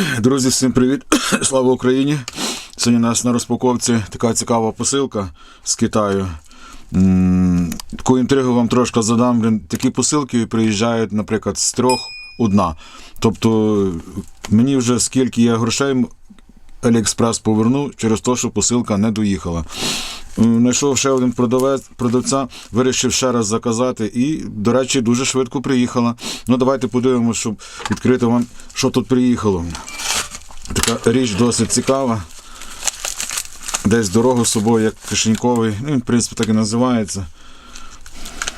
Друзі, всім привіт! Слава Україні! Сьогодні у нас на розпаковці така цікава посилка з Китаю. Таку інтригу вам трошки задам. Такі посилки приїжджають, наприклад, з трьох одна. Тобто мені вже скільки я грошей Аліекспрес повернув через те, що посилка не доїхала. Знайшов ще один продавець, продавця, вирішив ще раз заказати і, до речі, дуже швидко приїхала. Ну, давайте подивимося, щоб відкрити вам, що тут приїхало. Така річ досить цікава. Десь дорогу з собою, як кишеньковий. Ну, в принципі, так і називається.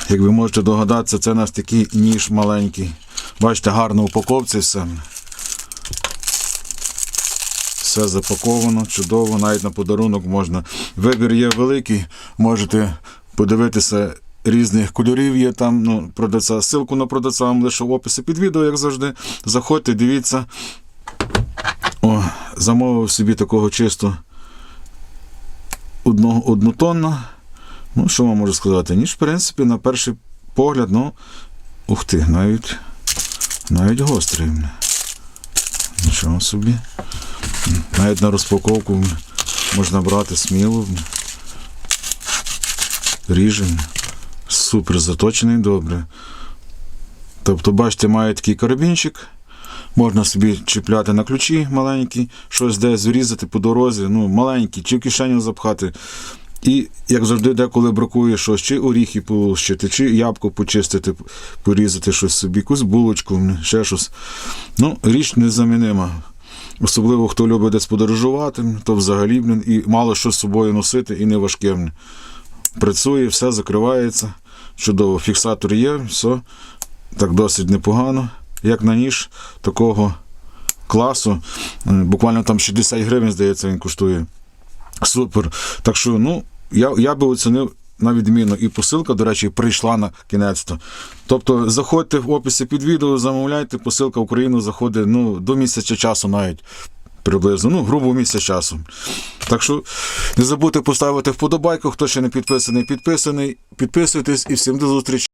Як ви можете догадатися, це у нас такий ніж маленький. Бачите, гарно упаковці все. Все запаковано, чудово, навіть на подарунок можна. Вибір є великий, можете подивитися різних кольорів є там, ну, продавця. Ссылку на продавця вам лише в описі під відео, як завжди. Заходьте, дивіться. О, замовив собі такого чисто одного, однотонна. Ну, що вам можу сказати? Ніж, в принципі, на перший погляд, ну, ух ти, навіть, навіть гострий. Нічого собі. Навіть на розпаковку можна брати сміло. Ріжем. Супер заточений добре. Тобто, бачите, має такий карабінчик. Можна собі чіпляти на ключі маленькі, щось десь зрізати по дорозі, ну, маленькі, чи в кишеню запхати. І, як завжди, деколи бракує щось, чи оріхи полущити, чи ябко почистити, порізати щось собі, якусь булочку, ще щось. Ну, річ незамінима. Особливо, хто любить десь подорожувати, то взагалі блін, і мало що з собою носити, і не важке. Працює, все закривається. Чудово, фіксатор є, все так досить непогано. Як на ніж такого класу. Е, Буквально там 60 гривень, здається, він коштує. Супер. Так що, ну, я, я би оцінив на відміну. І посилка, до речі, прийшла на кінець-то. Тобто, заходьте в описі під відео, замовляйте, посилка в Україну заходить ну, до місяця часу навіть. Приблизно, ну, грубо місяць часу. Так що не забудьте поставити вподобайку, хто ще не підписаний, підписаний. Підписуйтесь і всім до зустрічі.